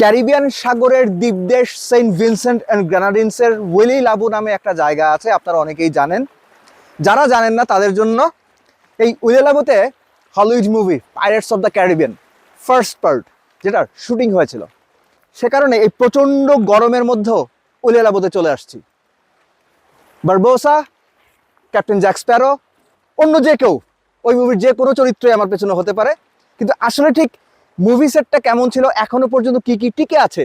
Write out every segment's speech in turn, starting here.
Caribbean সাগরের দ্বীপদেশ Saint Vincent and গ্রানাডিন্সের ওয়েলি লাবু নামে একটা জায়গা আছে, আপনারা অনেকেই জানেন। যারা জানেন না, তাদের জন্য এই উইলে লাবুতে Hollywood movie Pirates of the Caribbean first part যেটার শুটিং হয়েছিল, সে কারণে এই প্রচণ্ড গরমের মধ্যেও উইলে লাবুতে চলে আসছি। বারবোসা, ক্যাপ্টেন জ্যাক স্প্যারো, অন্য যে কেউ, ওই মুভির যে কোনো চরিত্রই আমার পেছনে হতে পারে, কিন্তু আসলে ঠিক মুভি সেটটা কেমন ছিল এখনও পর্যন্ত কি কি টিকে আছে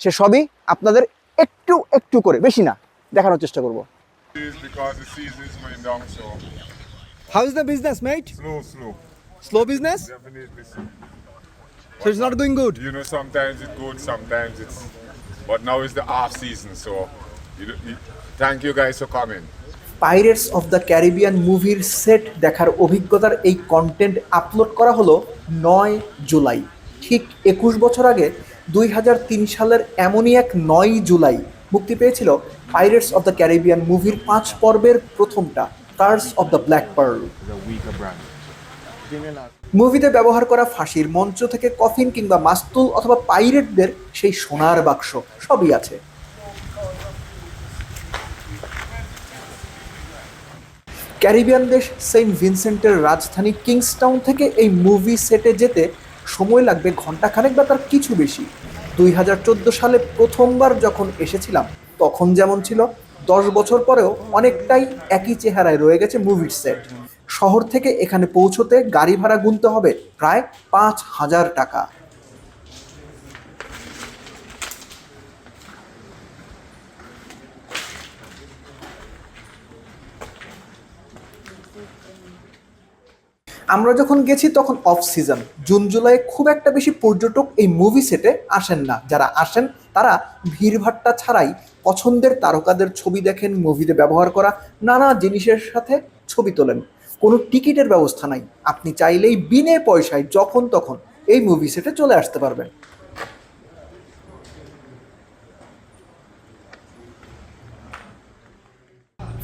সে সবই আপনাদের একটু একটু করে বেশি না দেখানোর চেষ্টা করব How is the going so business mate slow, slow. Slow business Definitely slow. So it's not doing good You know, sometimes it's good, sometimes it's. But now is the off season, so you, you, thank you guys for coming. Pirates of the Caribbean মুভির set দেখার অভিজ্ঞতার এই content upload করা হলো নয় জুলাই। ঠিক একুশ বছর আগে দুই হাজার তিন সালের এমনই এক নয় জুলাই মুক্তি পেয়েছিল পাইরেটস অফ দ্য ক্যারিবিয়ান মুভির পাঁচ পর্বের প্রথমটা Curse of the Black Pearl মুভিতে ব্যবহার করা ফাঁসির মঞ্চ থেকে কফিন কিংবা মাস্তুল অথবা পাইরেটদের সেই সোনার বাক্স সবই আছে। ক্যারিবিয়ান দেশ সেন্ট ভিনসেন্টের রাজধানী কিংসটাউন থেকে এই মুভি সেটে যেতে সময় লাগবে ঘন্টাখানেক বা তার কিছু বেশি। দুই হাজার চোদ্দ সালে প্রথমবার যখন এসেছিলাম, তখন যেমন ছিল, দশ বছর পরেও অনেকটাই একই চেহারায় রয়ে গেছে মুভির সেট। শহর থেকে এখানে পৌঁছতে গাড়ি ভাড়া গুনতে হবে প্রায় পাঁচ হাজার টাকা। আমরা যখন গেছি তখন অফ সিজন জুন, জুলাই খুব একটা বেশি পর্যটক এই মুভি সেটে আসেন না। যারা আসেন, তারা ভিড়ভাট্টা ছাড়াই পছন্দের তারকাদের ছবি দেখেন মুভিতে ব্যবহার করা নানা জিনিসের সাথে ছবি তোলেন। কোনো টিকিটের ব্যবস্থা নাই। আপনি চাইলেই বিনে পয়সায় যখন তখন এই মুভি সেটে চলে আসতে পারবেন।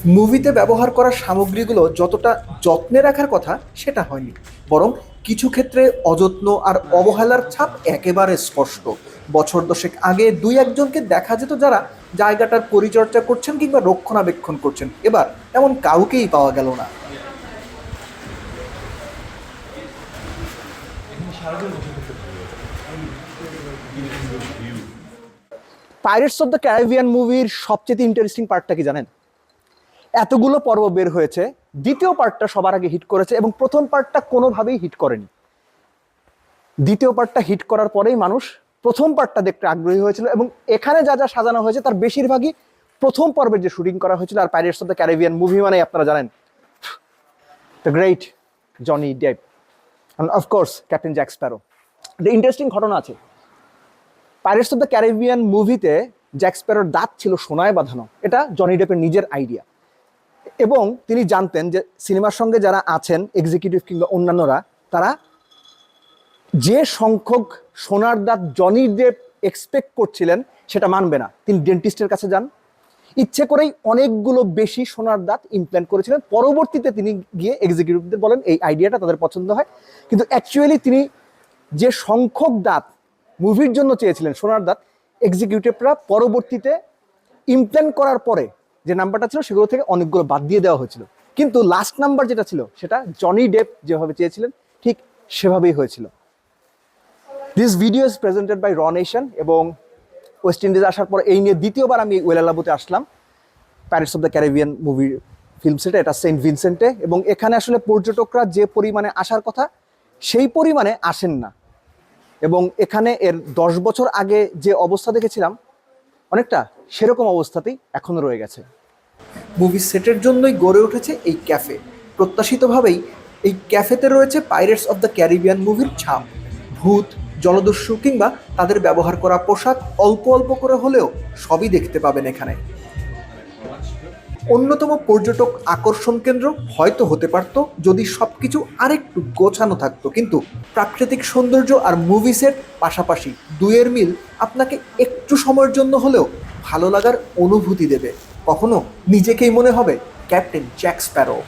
মুভিতে ব্যবহার করা সামগ্রীগুলো যতটা যত্নে রাখার কথা, সেটা হয়নি। বরং কিছু ক্ষেত্রে অযত্ন আর অবহেলার ছাপ একেবারে স্পষ্ট। বছর দশেক আগে দুই একজনকে দেখা যেত যারা জায়গাটার পরিচর্যা করছেন কিংবা রক্ষণাবেক্ষণ করছেন। এবার এমন কাউকেই পাওয়া গেল না। পাইরেটস অফ দ্য ক্যারিবিয়ান মুভির সবচেয়ে ইন্টারেস্টিং পার্টটা কি জানেন? এতগুলো পর্ব বের হয়েছে, দ্বিতীয় পার্টটা সবার আগে হিট করেছে এবং প্রথম পার্টটা কোনোভাবেই হিট করেনি। দ্বিতীয় পার্টটা হিট করার পরেই মানুষ প্রথম পার্টটা দেখতে আগ্রহী হয়েছিল এবং এখানে যা যা সাজানো হয়েছে তার বেশিরভাগই প্রথম পর্বের যে শুটিং করা হয়েছিল আর Pirates of the Caribbean movie মানে আপনারা জানেন। The great Johnny Depp and of course captain Jack Sparrow একটা ইন্টারেস্টিং ঘটনা আছে। পাইরেটস অফ দ্য ক্যারিবিয়ান মুভিতে জ্যাক স্প্যারোর দাঁত ছিল সোনায় বাঁধানো। এটা জনি ডেপের নিজের আইডিয়া এবং তিনি জানতেন যে সিনেমার সঙ্গে যারা আছেন এক্সিকিউটিভ কিংবা অন্যান্যরা, তারা যে সংখ্যক সোনার দাঁত জনি দেব এক্সপেক্ট করছিলেন, সেটা মানবে না। তিনি ডেন্টিস্টের কাছে যান। ইচ্ছে করেই অনেকগুলো বেশি সোনার দাঁত ইমপ্ল্যান্ট করেছিলেন। পরবর্তীতে তিনি গিয়ে এক্সিকিউটিভদের বলেন, এই আইডিয়াটা তাদের পছন্দ হয়। কিন্তু অ্যাকচুয়ালি তিনি যে সংখ্যক দাঁত মুভির জন্য চেয়েছিলেন সোনার দাঁত এক্সিকিউটিভরা পরবর্তীতে ইমপ্ল্যান্ট করার পরে যে নাম্বারটা ছিল সেগুলো থেকে অনেকগুলো বাদ দিয়ে দেওয়া হয়েছিল। কিন্তু লাস্ট নাম্বার যেটা ছিল, সেটা জনি ডেপ যেভাবে চেয়েছিলেন, ঠিক সেভাবেই হয়েছিল। This video is presented by raw nation এবং ওয়েস্ট ইন্ডিজ আসার পর এই নিয়ে দ্বিতীয়বার আমি ওয়েলালাবুতে আসলাম। Pirates of the Caribbean movie film সেটে এটা সেন্ট ভিনসেন্টে এবং এখানে আসলে পর্যটকরা যে পরিমাণে আসার কথা, সেই পরিমাণে আসেন না। এবং এখানে এর দশ বছর আগে যে অবস্থা দেখেছিলাম, অনেকটা সেরকম অবস্থাতেই এখনও রয়ে গেছে। মুভি সেটের জন্যই গড়ে উঠেছে এই ক্যাফে প্রত্যাশিতভাবেই এই ক্যাফেতে রয়েছে পাইরেটস অফ দ্য ক্যারিবিয়ান মুভির ছাপ। ভূত, জলদস্যু কিংবা তাদের ব্যবহার করা পোশাক অল্প অল্প করে হলেও সবই দেখতে পাবেন এখানে। অন্যতম পর্যটক আকর্ষণ কেন্দ্র হয়তো হতে পারত যদি সব কিছু আরেকটু গোছানো থাকতো, কিন্তু প্রাকৃতিক সৌন্দর্য আর মুভি সেট পাশাপাশি দুয়ের মিল আপনাকে একটু সময়ের জন্য হলেও ভালো লাগার অনুভূতি দেবে। কখনো? নিজেকেই মনে হবে ক্যাপ্টেন জ্যাক স্প্যারো।